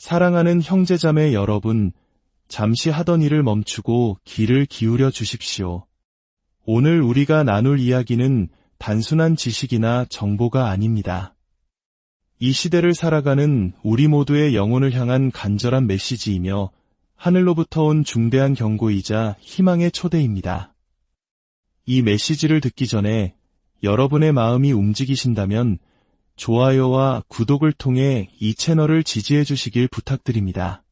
사랑하는 형제자매 여러분, 잠시 하던 일을 멈추고 귀를 기울여 주십시오. 오늘 우리가 나눌 이야기는 단순한 지식이나 정보가 아닙니다. 이 시대를 살아가는 우리 모두의 영혼을 향한 간절한 메시지이며 하늘로부터 온 중대한 경고이자 희망의 초대입니다. 이 메시지를 듣기 전에 여러분의 마음이 움직이신다면 좋아요와 구독을 통해 이 채널을 지지해 주시길 부탁드립니다.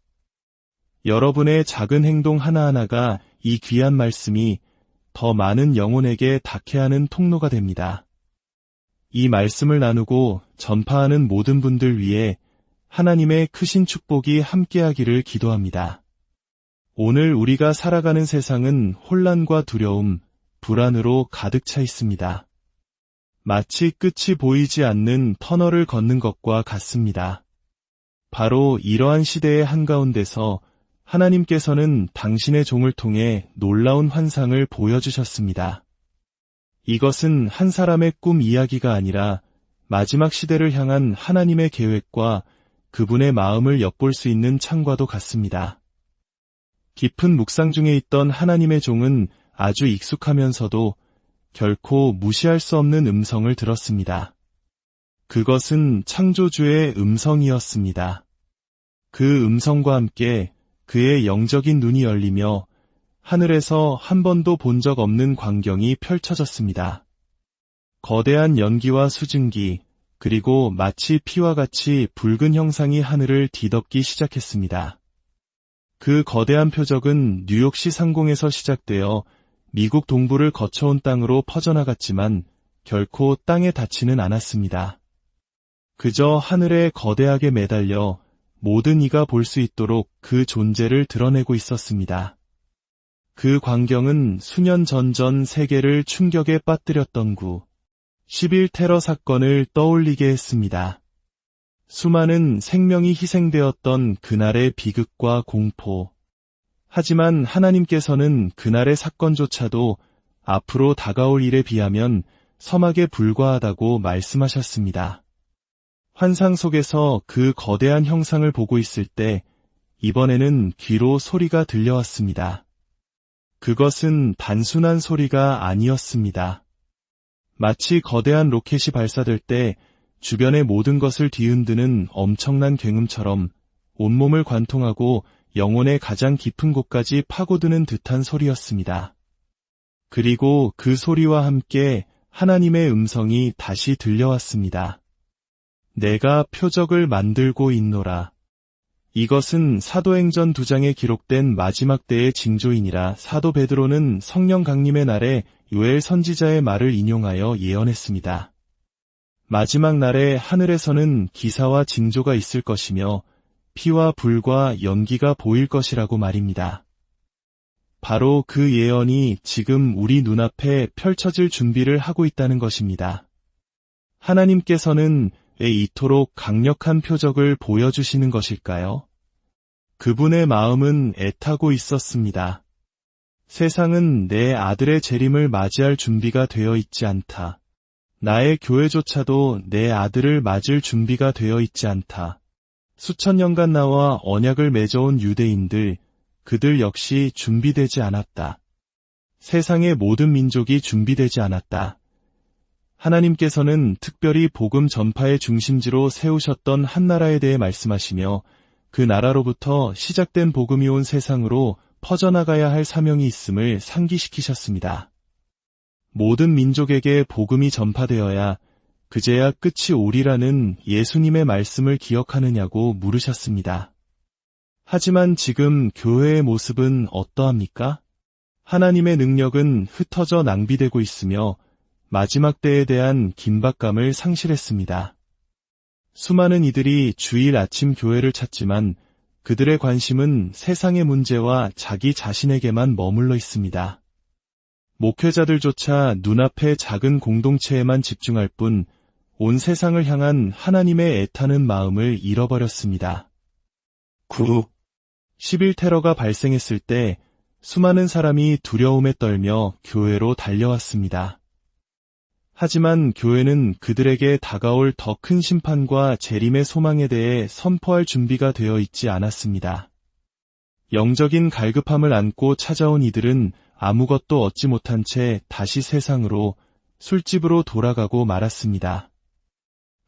여러분의 작은 행동 하나하나가 이 귀한 말씀이 더 많은 영혼에게 닿게 하는 통로가 됩니다. 이 말씀을 나누고 전파하는 모든 분들 위해 하나님의 크신 축복이 함께하기를 기도합니다. 오늘 우리가 살아가는 세상은 혼란과 두려움, 불안으로 가득 차 있습니다. 마치 끝이 보이지 않는 터널을 걷는 것과 같습니다. 바로 이러한 시대의 한가운데서 하나님께서는 당신의 종을 통해 놀라운 환상을 보여주셨습니다. 이것은 한 사람의 꿈 이야기가 아니라 마지막 시대를 향한 하나님의 계획과 그분의 마음을 엿볼 수 있는 창과도 같습니다. 깊은 묵상 중에 있던 하나님의 종은 아주 익숙하면서도 결코 무시할 수 없는 음성을 들었습니다. 그것은 창조주의 음성이었습니다. 그 음성과 함께 그의 영적인 눈이 열리며 하늘에서 한 번도 본 적 없는 광경이 펼쳐졌습니다. 거대한 연기와 수증기, 그리고 마치 피와 같이 붉은 형상이 하늘을 뒤덮기 시작했습니다. 그 거대한 표적은 뉴욕시 상공에서 시작되어 미국 동부를 거쳐온 땅으로 퍼져나갔지만 결코 땅에 닿지는 않았습니다. 그저 하늘에 거대하게 매달려 모든 이가 볼 수 있도록 그 존재를 드러내고 있었습니다. 그 광경은 수년 전 전 세계를 충격에 빠뜨렸던 구 11 테러 사건을 떠올리게 했습니다. 수많은 생명이 희생되었던 그날의 비극과 공포. 하지만 하나님께서는 그날의 사건조차도 앞으로 다가올 일에 비하면 서막에 불과하다고 말씀하셨습니다. 환상 속에서 그 거대한 형상을 보고 있을 때 이번에는 귀로 소리가 들려왔습니다. 그것은 단순한 소리가 아니었습니다. 마치 거대한 로켓이 발사될 때 주변의 모든 것을 뒤흔드는 엄청난 굉음처럼 온몸을 관통하고 영혼의 가장 깊은 곳까지 파고드는 듯한 소리였습니다. 그리고 그 소리와 함께 하나님의 음성이 다시 들려왔습니다. 내가 표적을 만들고 있노라. 이것은 사도행전 두 장에 기록된 마지막 때의 징조이니라 사도 베드로는 성령 강림의 날에 요엘 선지자의 말을 인용하여 예언했습니다. 마지막 날에 하늘에서는 기사와 징조가 있을 것이며 피와 불과 연기가 보일 것이라고 말입니다. 바로 그 예언이 지금 우리 눈앞에 펼쳐질 준비를 하고 있다는 것입니다. 하나님께서는 왜 이토록 강력한 표적을 보여주시는 것일까요? 그분의 마음은 애타고 있었습니다. 세상은 내 아들의 재림을 맞이할 준비가 되어 있지 않다. 나의 교회조차도 내 아들을 맞을 준비가 되어 있지 않다. 수천 년간 나와 언약을 맺어온 유대인들, 그들 역시 준비되지 않았다. 세상의 모든 민족이 준비되지 않았다. 하나님께서는 특별히 복음 전파의 중심지로 세우셨던 한 나라에 대해 말씀하시며 그 나라로부터 시작된 복음이 온 세상으로 퍼져나가야 할 사명이 있음을 상기시키셨습니다. 모든 민족에게 복음이 전파되어야 그제야 끝이 오리라는 예수님의 말씀을 기억하느냐고 물으셨습니다. 하지만 지금 교회의 모습은 어떠합니까? 하나님의 능력은 흩어져 낭비되고 있으며 마지막 때에 대한 긴박감을 상실했습니다. 수많은 이들이 주일 아침 교회를 찾지만 그들의 관심은 세상의 문제와 자기 자신에게만 머물러 있습니다. 목회자들조차 눈앞의 작은 공동체에만 집중할 뿐 온 세상을 향한 하나님의 애타는 마음을 잃어버렸습니다. 9. 11 테러가 발생했을 때 수많은 사람이 두려움에 떨며 교회로 달려왔습니다. 하지만 교회는 그들에게 다가올 더 큰 심판과 재림의 소망에 대해 선포할 준비가 되어 있지 않았습니다. 영적인 갈급함을 안고 찾아온 이들은 아무것도 얻지 못한 채 다시 세상으로 술집으로 돌아가고 말았습니다.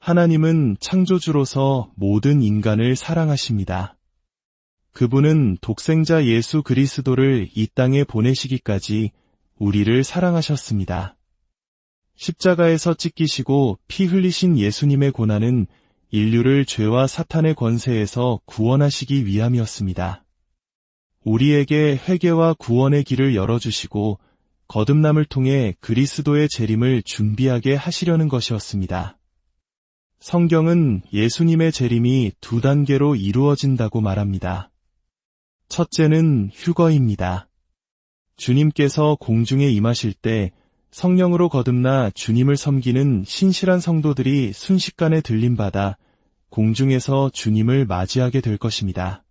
하나님은 창조주로서 모든 인간을 사랑하십니다. 그분은 독생자 예수 그리스도를 이 땅에 보내시기까지 우리를 사랑하셨습니다. 십자가에서 찢기시고 피 흘리신 예수님의 고난은 인류를 죄와 사탄의 권세에서 구원하시기 위함이었습니다. 우리에게 회개와 구원의 길을 열어주시고 거듭남을 통해 그리스도의 재림을 준비하게 하시려는 것이었습니다. 성경은 예수님의 재림이 두 단계로 이루어진다고 말합니다. 첫째는 휴거입니다. 주님께서 공중에 임하실 때 성령으로 거듭나 주님을 섬기는 신실한 성도들이 순식간에 들림받아 공중에서 주님을 맞이하게 될 것입니다.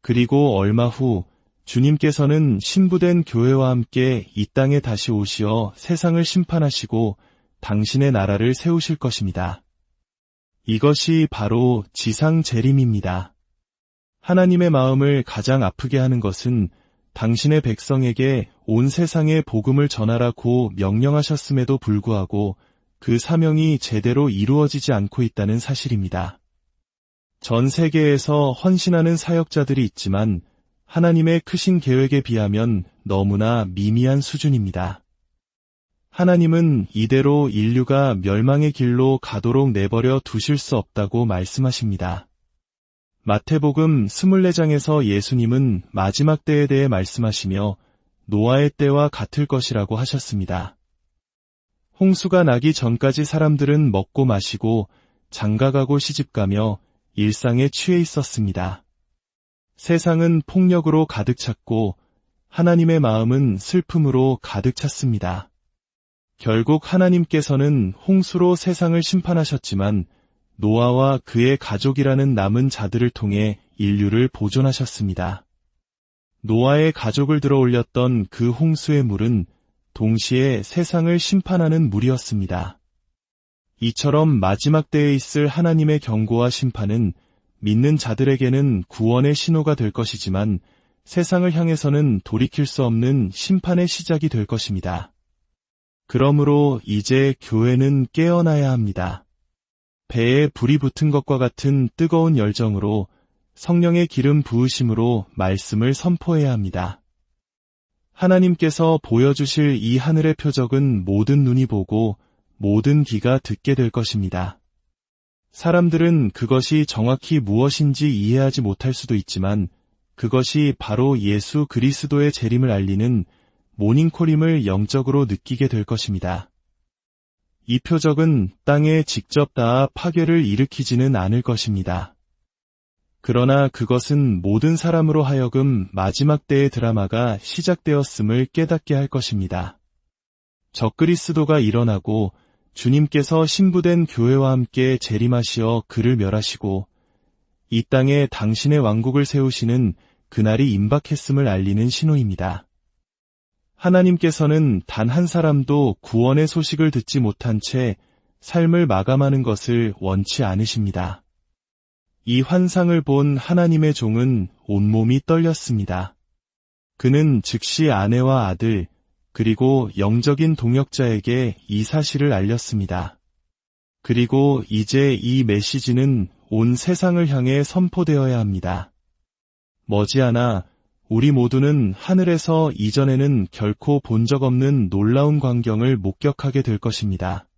그리고 얼마 후 주님께서는 신부된 교회와 함께 이 땅에 다시 오시어 세상을 심판하시고 당신의 나라를 세우실 것입니다. 이것이 바로 지상 재림입니다. 하나님의 마음을 가장 아프게 하는 것은 당신의 백성에게 온 세상에 복음을 전하라고 명령하셨음에도 불구하고 그 사명이 제대로 이루어지지 않고 있다는 사실입니다. 전 세계에서 헌신하는 사역자들이 있지만 하나님의 크신 계획에 비하면 너무나 미미한 수준입니다. 하나님은 이대로 인류가 멸망의 길로 가도록 내버려 두실 수 없다고 말씀하십니다. 마태복음 24장에서 예수님은 마지막 때에 대해 말씀하시며 노아의 때와 같을 것이라고 하셨습니다. 홍수가 나기 전까지 사람들은 먹고 마시고 장가가고 시집가며 일상에 취해 있었습니다. 세상은 폭력으로 가득 찼고 하나님의 마음은 슬픔으로 가득 찼습니다. 결국 하나님께서는 홍수로 세상을 심판하셨지만 노아와 그의 가족이라는 남은 자들을 통해 인류를 보존하셨습니다. 노아의 가족을 들어 올렸던 그 홍수의 물은 동시에 세상을 심판하는 물이었습니다. 이처럼 마지막 때에 있을 하나님의 경고와 심판은 믿는 자들에게는 구원의 신호가 될 것이지만 세상을 향해서는 돌이킬 수 없는 심판의 시작이 될 것입니다. 그러므로 이제 교회는 깨어나야 합니다. 배에 불이 붙은 것과 같은 뜨거운 열정으로 성령의 기름 부으심으로 말씀을 선포해야 합니다. 하나님께서 보여주실 이 하늘의 표적은 모든 눈이 보고 모든 귀가 듣게 될 것입니다. 사람들은 그것이 정확히 무엇인지 이해하지 못할 수도 있지만 그것이 바로 예수 그리스도의 재림을 알리는 모닝콜임을 영적으로 느끼게 될 것입니다. 이 표적은 땅에 직접 닿아 파괴를 일으키지는 않을 것입니다. 그러나 그것은 모든 사람으로 하여금 마지막 때의 드라마가 시작되었음을 깨닫게 할 것입니다. 적그리스도가 일어나고 주님께서 신부된 교회와 함께 재림하시어 그를 멸하시고 이 땅에 당신의 왕국을 세우시는 그날이 임박했음을 알리는 신호입니다. 하나님께서는 단 한 사람도 구원의 소식을 듣지 못한 채 삶을 마감하는 것을 원치 않으십니다. 이 환상을 본 하나님의 종은 온몸이 떨렸습니다. 그는 즉시 아내와 아들, 그리고 영적인 동역자에게 이 사실을 알렸습니다. 그리고 이제 이 메시지는 온 세상을 향해 선포되어야 합니다. 머지않아 우리 모두는 하늘에서 이전에는 결코 본 적 없는 놀라운 광경을 목격하게 될 것입니다.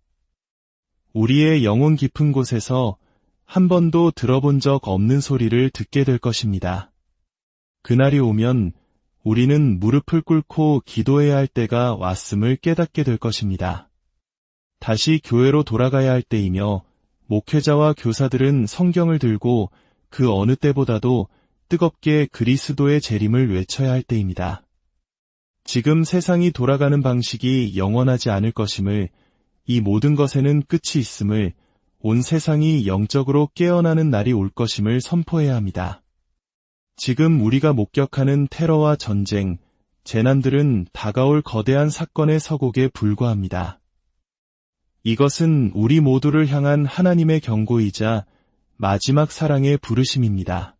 우리의 영혼 깊은 곳에서 한 번도 들어본 적 없는 소리를 듣게 될 것입니다. 그날이 오면 우리는 무릎을 꿇고 기도해야 할 때가 왔음을 깨닫게 될 것입니다. 다시 교회로 돌아가야 할 때이며 목회자와 교사들은 성경을 들고 그 어느 때보다도 뜨겁게 그리스도의 재림을 외쳐야 할 때입니다. 지금 세상이 돌아가는 방식이 영원하지 않을 것임을 이 모든 것에는 끝이 있음을 온 세상이 영적으로 깨어나는 날이 올 것임을 선포해야 합니다. 지금 우리가 목격하는 테러와 전쟁, 재난들은 다가올 거대한 사건의 서곡에 불과합니다. 이것은 우리 모두를 향한 하나님의 경고이자 마지막 사랑의 부르심입니다.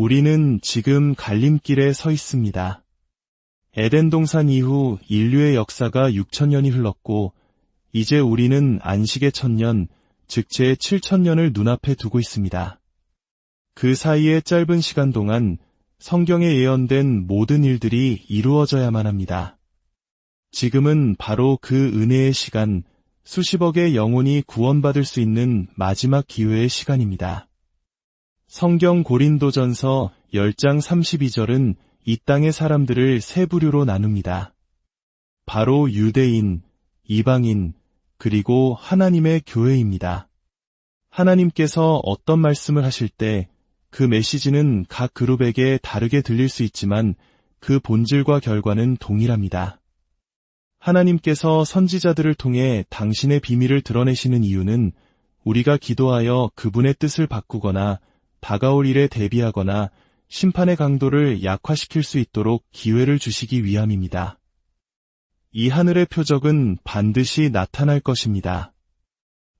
우리는 지금 갈림길에 서 있습니다. 에덴 동산 이후 인류의 역사가 6천년이 흘렀고 이제 우리는 안식의 천년, 즉 제7천년을 눈앞에 두고 있습니다. 그 사이의 짧은 시간 동안 성경에 예언된 모든 일들이 이루어져야만 합니다. 지금은 바로 그 은혜의 시간, 수십억의 영혼이 구원받을 수 있는 마지막 기회의 시간입니다. 성경 고린도전서 10장 32절은 이 땅의 사람들을 세 부류로 나눕니다. 바로 유대인, 이방인, 그리고 하나님의 교회입니다. 하나님께서 어떤 말씀을 하실 때 그 메시지는 각 그룹에게 다르게 들릴 수 있지만 그 본질과 결과는 동일합니다. 하나님께서 선지자들을 통해 당신의 비밀을 드러내시는 이유는 우리가 기도하여 그분의 뜻을 바꾸거나 다가올 일에 대비하거나 심판의 강도를 약화시킬 수 있도록 기회를 주시기 위함입니다. 이 하늘의 표적은 반드시 나타날 것입니다.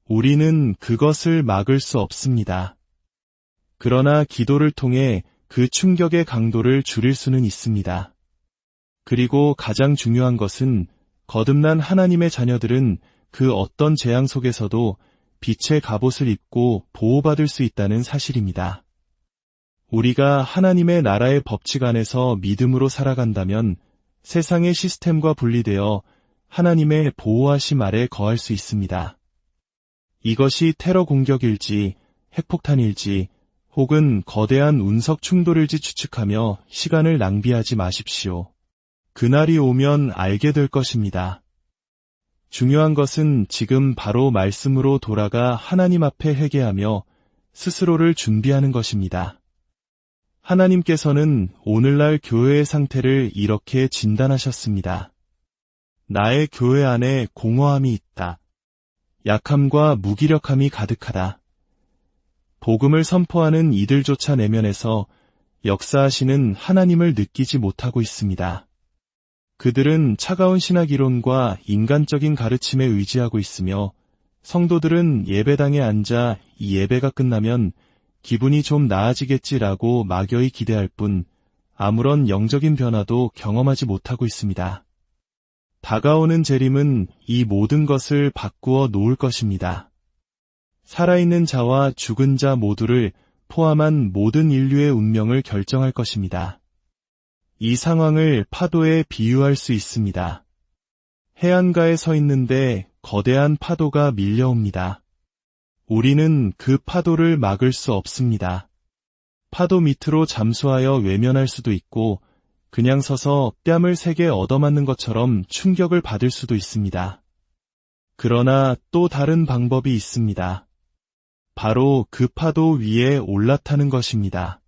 우리는 그것을 막을 수 없습니다. 그러나 기도를 통해 그 충격의 강도를 줄일 수는 있습니다. 그리고 가장 중요한 것은 거듭난 하나님의 자녀들은 그 어떤 재앙 속에서도 빛의 갑옷을 입고 보호받을 수 있다는 사실입니다. 우리가 하나님의 나라의 법칙 안에서 믿음으로 살아간다면 세상의 시스템과 분리되어 하나님의 보호하심 아래 거할 수 있습니다. 이것이 테러 공격일지, 핵폭탄일지, 혹은 거대한 운석 충돌일지 추측하며 시간을 낭비하지 마십시오. 그날이 오면 알게 될 것입니다. 중요한 것은 지금 바로 말씀으로 돌아가 하나님 앞에 회개하며 스스로를 준비하는 것입니다. 하나님께서는 오늘날 교회의 상태를 이렇게 진단하셨습니다. 나의 교회 안에 공허함이 있다. 약함과 무기력함이 가득하다. 복음을 선포하는 이들조차 내면에서 역사하시는 하나님을 느끼지 못하고 있습니다. 그들은 차가운 신학 이론과 인간적인 가르침에 의지하고 있으며 성도들은 예배당에 앉아 이 예배가 끝나면 기분이 좀 나아지겠지라고 막연히 기대할 뿐 아무런 영적인 변화도 경험하지 못하고 있습니다. 다가오는 재림은 이 모든 것을 바꾸어 놓을 것입니다. 살아있는 자와 죽은 자 모두를 포함한 모든 인류의 운명을 결정할 것입니다. 이 상황을 파도에 비유할 수 있습니다. 해안가에 서 있는데 거대한 파도가 밀려옵니다. 우리는 그 파도를 막을 수 없습니다. 파도 밑으로 잠수하여 외면할 수도 있고 그냥 서서 뺨을 세게 얻어맞는 것처럼 충격을 받을 수도 있습니다. 그러나 또 다른 방법이 있습니다. 바로 그 파도 위에 올라타는 것입니다.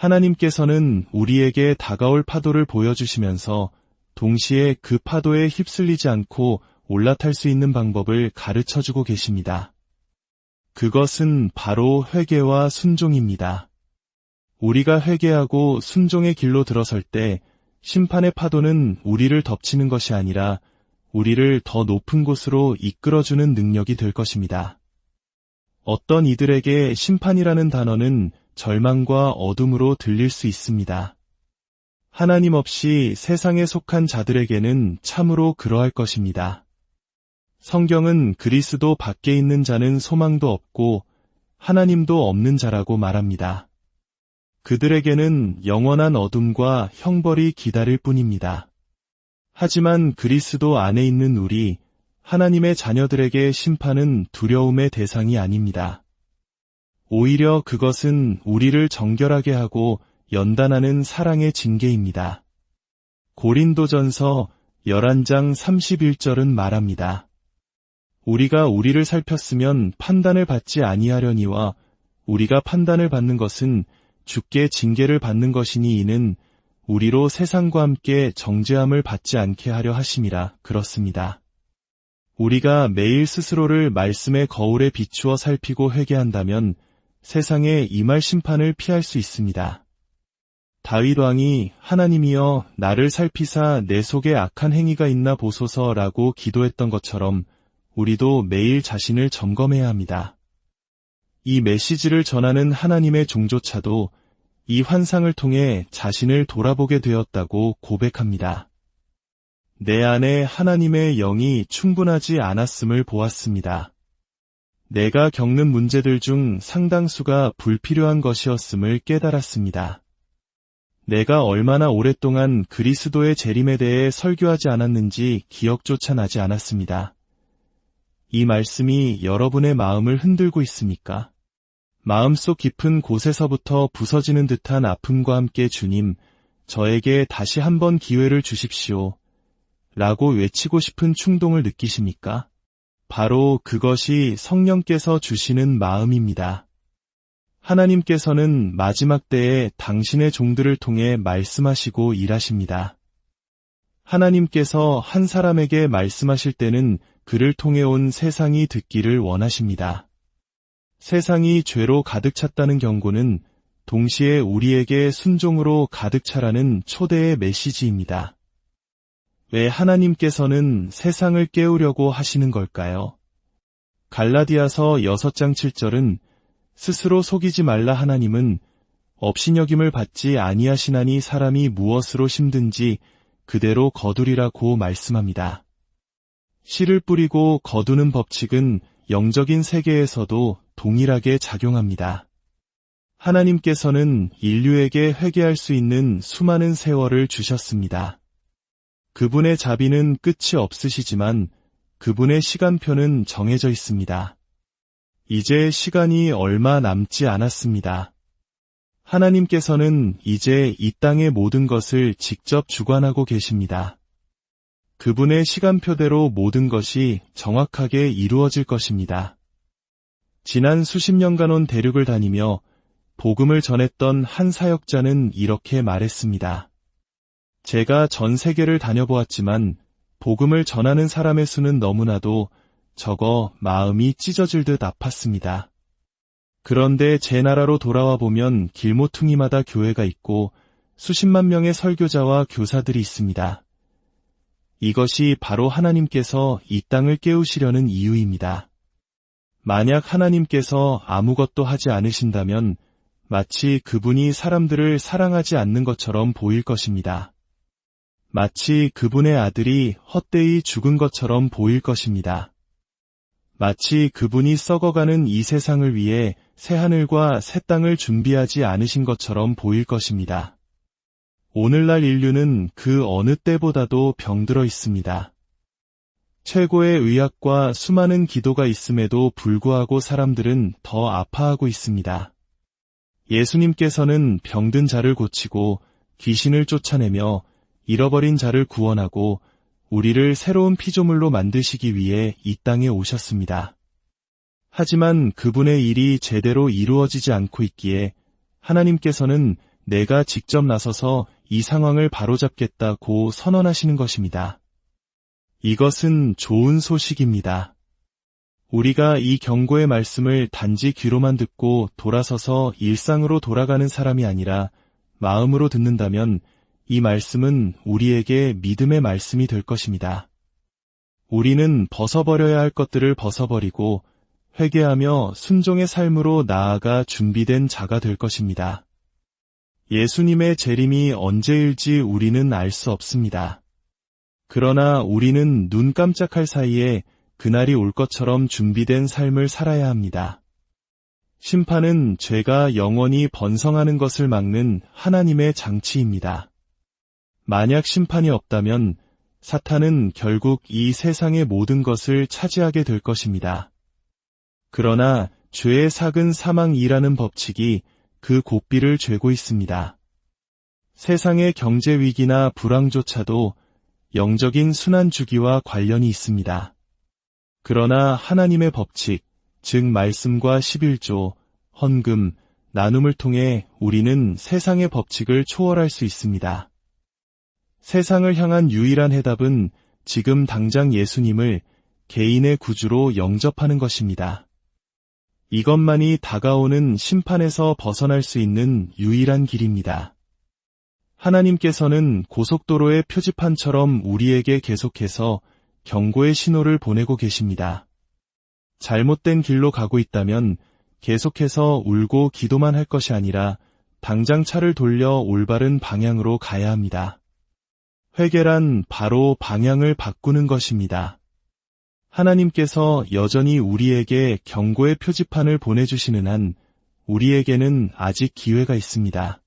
하나님께서는 우리에게 다가올 파도를 보여주시면서 동시에 그 파도에 휩쓸리지 않고 올라탈 수 있는 방법을 가르쳐 주고 계십니다. 그것은 바로 회개와 순종입니다. 우리가 회개하고 순종의 길로 들어설 때 심판의 파도는 우리를 덮치는 것이 아니라 우리를 더 높은 곳으로 이끌어주는 능력이 될 것입니다. 어떤 이들에게 심판이라는 단어는 절망과 어둠으로 들릴 수 있습니다. 하나님 없이 세상에 속한 자들에게는 참으로 그러할 것입니다. 성경은 그리스도 밖에 있는 자는 소망도 없고 하나님도 없는 자라고 말합니다. 그들에게는 영원한 어둠과 형벌이 기다릴 뿐입니다. 하지만 그리스도 안에 있는 우리, 하나님의 자녀들에게 심판은 두려움의 대상이 아닙니다. 오히려 그것은 우리를 정결하게 하고 연단하는 사랑의 징계입니다. 고린도전서 11장 31절은 말합니다. 우리가 우리를 살폈으면 판단을 받지 아니하려니와 우리가 판단을 받는 것은 주께 징계를 받는 것이니 이는 우리로 세상과 함께 정죄함을 받지 않게 하려 하심이라 그렇습니다. 우리가 매일 스스로를 말씀의 거울에 비추어 살피고 회개한다면 세상에 임할 심판을 피할 수 있습니다. 다윗 왕이 하나님이여 나를 살피사 내 속에 악한 행위가 있나 보소서라고 기도했던 것처럼 우리도 매일 자신을 점검해야 합니다. 이 메시지를 전하는 하나님의 종조차도 이 환상을 통해 자신을 돌아보게 되었다고 고백합니다. 내 안에 하나님의 영이 충분하지 않았음을 보았습니다. 내가 겪는 문제들 중 상당수가 불필요한 것이었음을 깨달았습니다. 내가 얼마나 오랫동안 그리스도의 재림에 대해 설교하지 않았는지 기억조차 나지 않았습니다. 이 말씀이 여러분의 마음을 흔들고 있습니까? 마음속 깊은 곳에서부터 부서지는 듯한 아픔과 함께 주님, 저에게 다시 한번 기회를 주십시오. 라고 외치고 싶은 충동을 느끼십니까? 바로 그것이 성령께서 주시는 마음입니다. 하나님께서는 마지막 때에 당신의 종들을 통해 말씀하시고 일하십니다. 하나님께서 한 사람에게 말씀하실 때는 그를 통해 온 세상이 듣기를 원하십니다. 세상이 죄로 가득 찼다는 경고는 동시에 우리에게 순종으로 가득 차라는 초대의 메시지입니다. 왜 하나님께서는 세상을 깨우려고 하시는 걸까요? 갈라디아서 6장 7절은 스스로 속이지 말라 하나님은 업신여김을 받지 아니하시나니 사람이 무엇으로 힘든지 그대로 거두리라고 말씀합니다. 씨를 뿌리고 거두는 법칙은 영적인 세계에서도 동일하게 작용합니다. 하나님께서는 인류에게 회개할 수 있는 수많은 세월을 주셨습니다. 그분의 자비는 끝이 없으시지만 그분의 시간표는 정해져 있습니다. 이제 시간이 얼마 남지 않았습니다. 하나님께서는 이제 이 땅의 모든 것을 직접 주관하고 계십니다. 그분의 시간표대로 모든 것이 정확하게 이루어질 것입니다. 지난 수십 년간 온 대륙을 다니며 복음을 전했던 한 사역자는 이렇게 말했습니다. 제가 전 세계를 다녀보았지만 복음을 전하는 사람의 수는 너무나도 적어 마음이 찢어질 듯 아팠습니다. 그런데 제 나라로 돌아와 보면 길모퉁이마다 교회가 있고 수십만 명의 설교자와 교사들이 있습니다. 이것이 바로 하나님께서 이 땅을 깨우시려는 이유입니다. 만약 하나님께서 아무것도 하지 않으신다면 마치 그분이 사람들을 사랑하지 않는 것처럼 보일 것입니다. 마치 그분의 아들이 헛되이 죽은 것처럼 보일 것입니다. 마치 그분이 썩어가는 이 세상을 위해 새하늘과 새 땅을 준비하지 않으신 것처럼 보일 것입니다. 오늘날 인류는 그 어느 때보다도 병들어 있습니다. 최고의 의학과 수많은 기도가 있음에도 불구하고 사람들은 더 아파하고 있습니다. 예수님께서는 병든 자를 고치고 귀신을 쫓아내며 잃어버린 자를 구원하고 우리를 새로운 피조물로 만드시기 위해 이 땅에 오셨습니다. 하지만 그분의 일이 제대로 이루어지지 않고 있기에 하나님께서는 내가 직접 나서서 이 상황을 바로잡겠다고 선언하시는 것입니다. 이것은 좋은 소식입니다. 우리가 이 경고의 말씀을 단지 귀로만 듣고 돌아서서 일상으로 돌아가는 사람이 아니라 마음으로 듣는다면 이 말씀은 우리에게 믿음의 말씀이 될 것입니다. 우리는 벗어버려야 할 것들을 벗어버리고 회개하며 순종의 삶으로 나아가 준비된 자가 될 것입니다. 예수님의 재림이 언제일지 우리는 알 수 없습니다. 그러나 우리는 눈 깜짝할 사이에 그날이 올 것처럼 준비된 삶을 살아야 합니다. 심판은 죄가 영원히 번성하는 것을 막는 하나님의 장치입니다. 만약 심판이 없다면 사탄은 결국 이 세상의 모든 것을 차지하게 될 것입니다. 그러나 죄의 삭은 사망이라는 법칙이 그 고삐를 죄고 있습니다. 세상의 경제 위기나 불황조차도 영적인 순환 주기와 관련이 있습니다. 그러나 하나님의 법칙, 즉 말씀과 11조, 헌금, 나눔을 통해 우리는 세상의 법칙을 초월할 수 있습니다. 세상을 향한 유일한 해답은 지금 당장 예수님을 개인의 구주로 영접하는 것입니다. 이것만이 다가오는 심판에서 벗어날 수 있는 유일한 길입니다. 하나님께서는 고속도로의 표지판처럼 우리에게 계속해서 경고의 신호를 보내고 계십니다. 잘못된 길로 가고 있다면 계속해서 울고 기도만 할 것이 아니라 당장 차를 돌려 올바른 방향으로 가야 합니다. 회개란 바로 방향을 바꾸는 것입니다. 하나님께서 여전히 우리에게 경고의 표지판을 보내주시는 한 우리에게는 아직 기회가 있습니다.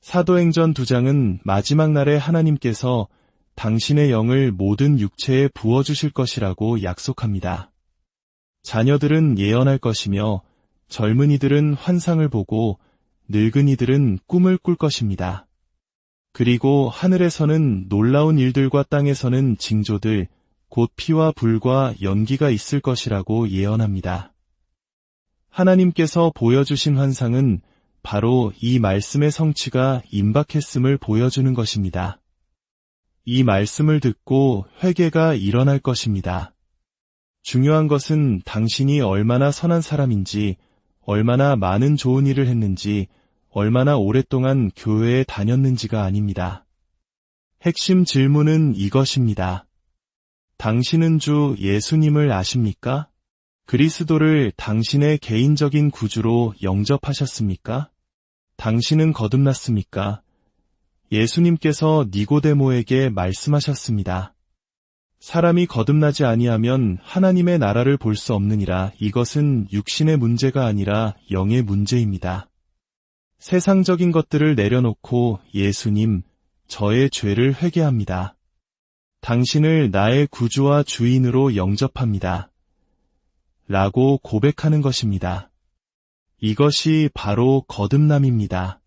사도행전 2장은 마지막 날에 하나님께서 당신의 영을 모든 육체에 부어주실 것이라고 약속합니다. 자녀들은 예언할 것이며 젊은이들은 환상을 보고 늙은이들은 꿈을 꿀 것입니다. 그리고 하늘에서는 놀라운 일들과 땅에서는 징조들, 곧 피와 불과 연기가 있을 것이라고 예언합니다. 하나님께서 보여주신 환상은 바로 이 말씀의 성취가 임박했음을 보여주는 것입니다. 이 말씀을 듣고 회개가 일어날 것입니다. 중요한 것은 당신이 얼마나 선한 사람인지, 얼마나 많은 좋은 일을 했는지, 얼마나 오랫동안 교회에 다녔는지가 아닙니다. 핵심 질문은 이것입니다. 당신은 주 예수님을 아십니까? 그리스도를 당신의 개인적인 구주로 영접하셨습니까? 당신은 거듭났습니까? 예수님께서 니고데모에게 말씀하셨습니다. 사람이 거듭나지 아니하면 하나님의 나라를 볼 수 없느니라 이것은 육신의 문제가 아니라 영의 문제입니다. 세상적인 것들을 내려놓고 예수님, 저의 죄를 회개합니다. 당신을 나의 구주와 주인으로 영접합니다. 라고 고백하는 것입니다. 이것이 바로 거듭남입니다.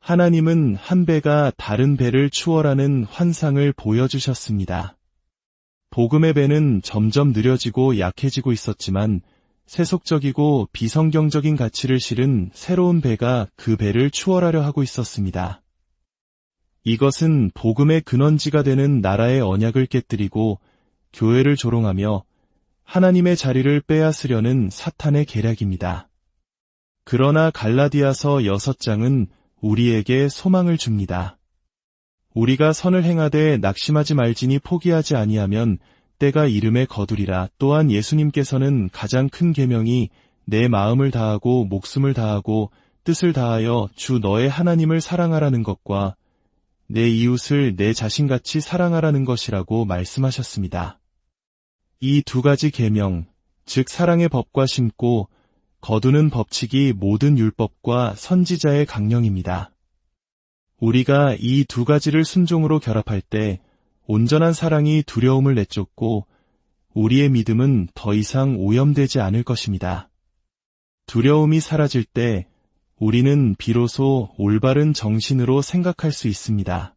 하나님은 한 배가 다른 배를 추월하는 환상을 보여주셨습니다. 복음의 배는 점점 느려지고 약해지고 있었지만 세속적이고 비성경적인 가치를 실은 새로운 배가 그 배를 추월하려 하고 있었습니다. 이것은 복음의 근원지가 되는 나라의 언약을 깨뜨리고 교회를 조롱하며 하나님의 자리를 빼앗으려는 사탄의 계략입니다. 그러나 갈라디아서 6장은 우리에게 소망을 줍니다. 우리가 선을 행하되 낙심하지 말지니 포기하지 아니하면 때가 이름에 거두리라. 또한 예수님께서는 가장 큰 계명이 내 마음을 다하고 목숨을 다하고 뜻을 다하여 주 너의 하나님을 사랑하라는 것과 내 이웃을 내 자신같이 사랑하라는 것이라고 말씀하셨습니다. 이 두 가지 계명, 즉 사랑의 법과 심고 거두는 법칙이 모든 율법과 선지자의 강령입니다. 우리가 이 두 가지를 순종으로 결합할 때 온전한 사랑이 두려움을 내쫓고 우리의 믿음은 더 이상 오염되지 않을 것입니다. 두려움이 사라질 때 우리는 비로소 올바른 정신으로 생각할 수 있습니다.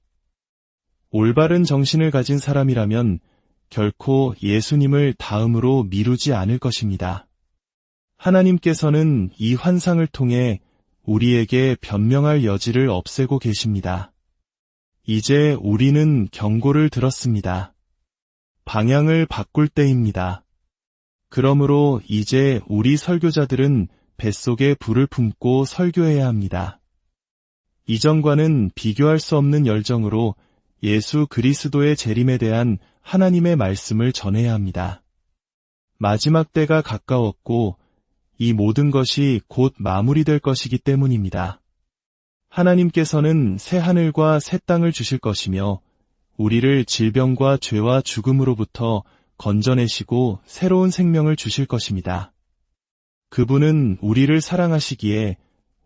올바른 정신을 가진 사람이라면 결코 예수님을 다음으로 미루지 않을 것입니다. 하나님께서는 이 환상을 통해 우리에게 변명할 여지를 없애고 계십니다. 이제 우리는 경고를 들었습니다. 방향을 바꿀 때입니다. 그러므로 이제 우리 설교자들은 뱃속에 불을 품고 설교해야 합니다. 이전과는 비교할 수 없는 열정으로 예수 그리스도의 재림에 대한 하나님의 말씀을 전해야 합니다. 마지막 때가 가까웠고 이 모든 것이 곧 마무리될 것이기 때문입니다. 하나님께서는 새 하늘과 새 땅을 주실 것이며 우리를 질병과 죄와 죽음으로부터 건져내시고 새로운 생명을 주실 것입니다. 그분은 우리를 사랑하시기에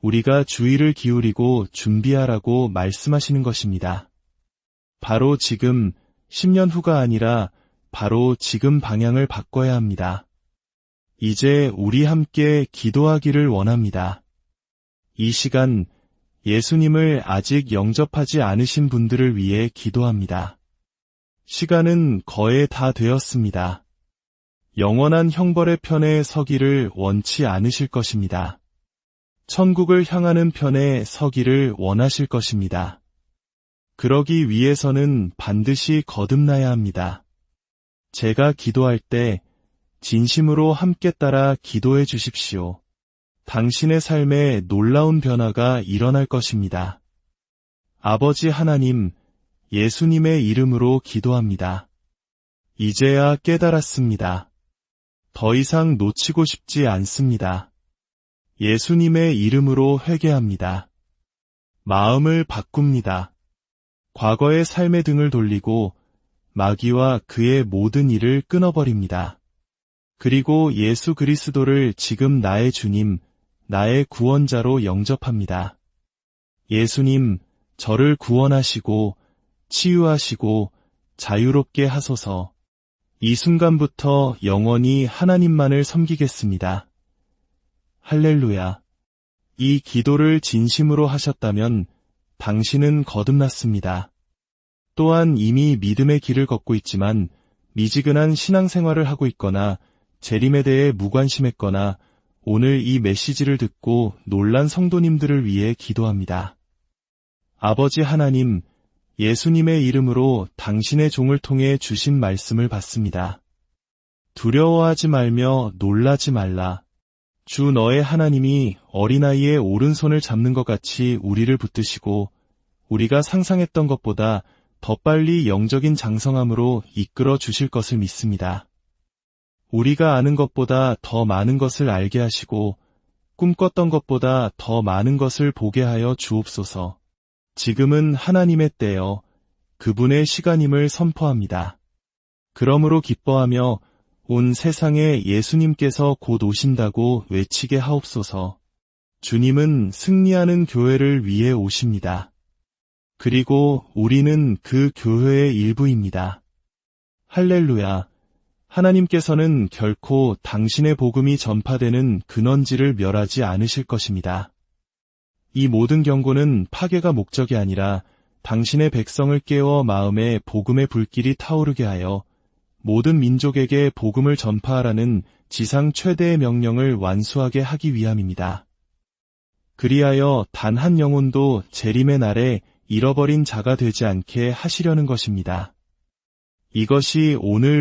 우리가 주의를 기울이고 준비하라고 말씀하시는 것입니다. 바로 지금 10년 후가 아니라 바로 지금 방향을 바꿔야 합니다. 이제 우리 함께 기도하기를 원합니다. 이 시간 예수님을 아직 영접하지 않으신 분들을 위해 기도합니다. 시간은 거의 다 되었습니다. 영원한 형벌의 편에 서기를 원치 않으실 것입니다. 천국을 향하는 편에 서기를 원하실 것입니다. 그러기 위해서는 반드시 거듭나야 합니다. 제가 기도할 때 진심으로 함께 따라 기도해 주십시오. 당신의 삶에 놀라운 변화가 일어날 것입니다. 아버지 하나님, 예수님의 이름으로 기도합니다. 이제야 깨달았습니다. 더 이상 놓치고 싶지 않습니다. 예수님의 이름으로 회개합니다. 마음을 바꿉니다. 과거의 삶의 등을 돌리고 마귀와 그의 모든 일을 끊어버립니다. 그리고 예수 그리스도를 지금 나의 주님, 나의 구원자로 영접합니다. 예수님, 저를 구원하시고 치유하시고 자유롭게 하소서. 이 순간부터 영원히 하나님만을 섬기겠습니다. 할렐루야. 이 기도를 진심으로 하셨다면 당신은 거듭났습니다. 또한 이미 믿음의 길을 걷고 있지만 미지근한 신앙생활을 하고 있거나 재림에 대해 무관심했거나 오늘 이 메시지를 듣고 놀란 성도님들을 위해 기도합니다. 아버지 하나님, 예수님의 이름으로 당신의 종을 통해 주신 말씀을 받습니다. 두려워하지 말며 놀라지 말라. 주 너의 하나님이 어린아이의 오른손을 잡는 것 같이 우리를 붙드시고 우리가 상상했던 것보다 더 빨리 영적인 장성함으로 이끌어 주실 것을 믿습니다. 우리가 아는 것보다 더 많은 것을 알게 하시고 꿈꿨던 것보다 더 많은 것을 보게 하여 주옵소서. 지금은 하나님의 때여 그분의 시간임을 선포합니다. 그러므로 기뻐하며 온 세상에 예수님께서 곧 오신다고 외치게 하옵소서. 주님은 승리하는 교회를 위해 오십니다. 그리고 우리는 그 교회의 일부입니다. 할렐루야. 하나님께서는 결코 당신의 복음이 전파되는 근원지를 멸하지 않으실 것입니다. 이 모든 경고는 파괴가 목적이 아니라 당신의 백성을 깨워 마음에 복음의 불길이 타오르게 하여 모든 민족에게 복음을 전파하라는 지상 최대의 명령을 완수하게 하기 위함입니다. 그리하여 단 한 영혼도 재림의 날에 잃어버린 자가 되지 않게 하시려는 것입니다. 이것이 오늘